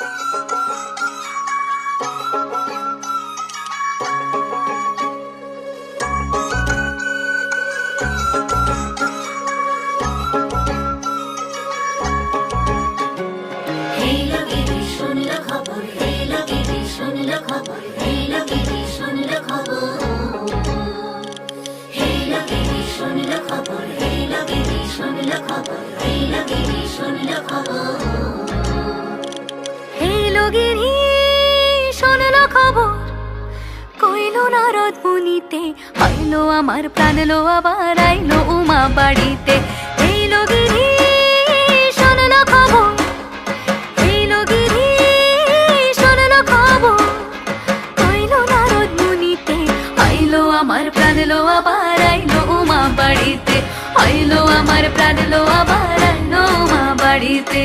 এই লোকেরই শুনল খবর। এই লোকেরই শুনল খবর। লগেরই শোনল খবর। কইল নারদ মুনিতে আইলো আমার প্রাণ লো, আবার আইলো উমা বাড়িতে। এই লগেরই শোনল খবর। এই লগেরই শোনল খবর। কইল নারদ মুনিতে আইলো আমার প্রাণ লো, আবার আইলো উমা বাড়িতে। আইলো আমার প্রাণ লো, আবার আইলো উমা বাড়িতে।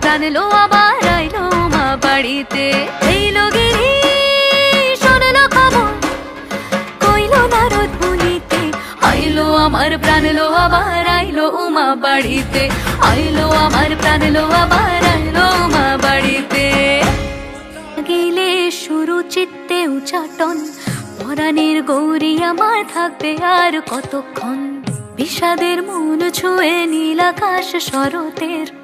প্রাণ লো, আবার আইলো মা বাড়িতে। এইলো গিরি শোনলো খবর। কইলো নারদ মুনিতে, আইলো আমার প্রাণ লো, আবার আইলো উমা বাড়িতে। আইলো আমার প্রাণ লো, আবার আইলো উমা বাড়িতে। গেলে শুরু চিত্তে উচাটন পরাণের গৌরী আমার থাকবে আর কতক্ষণ? বিষাদের মন ছুঁয়ে নীল আকাশ শরতের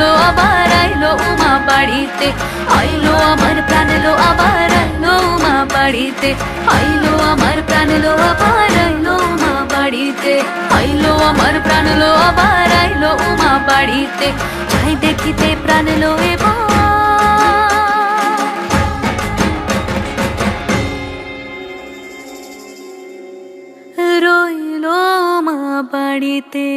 লো আবার আইলো উমা বাড়িতে। আইলো আমার প্রাণ লো আবার আইলো উমা বাড়িতে। আইলো আমার প্রাণ লো আবার আইলো উমা বাড়িতে। আইলো আমার প্রাণ লো আবার আইলো উমা বাড়িতে। যাই দেখিতে প্রাণ এবার রইল মা বাড়িতে।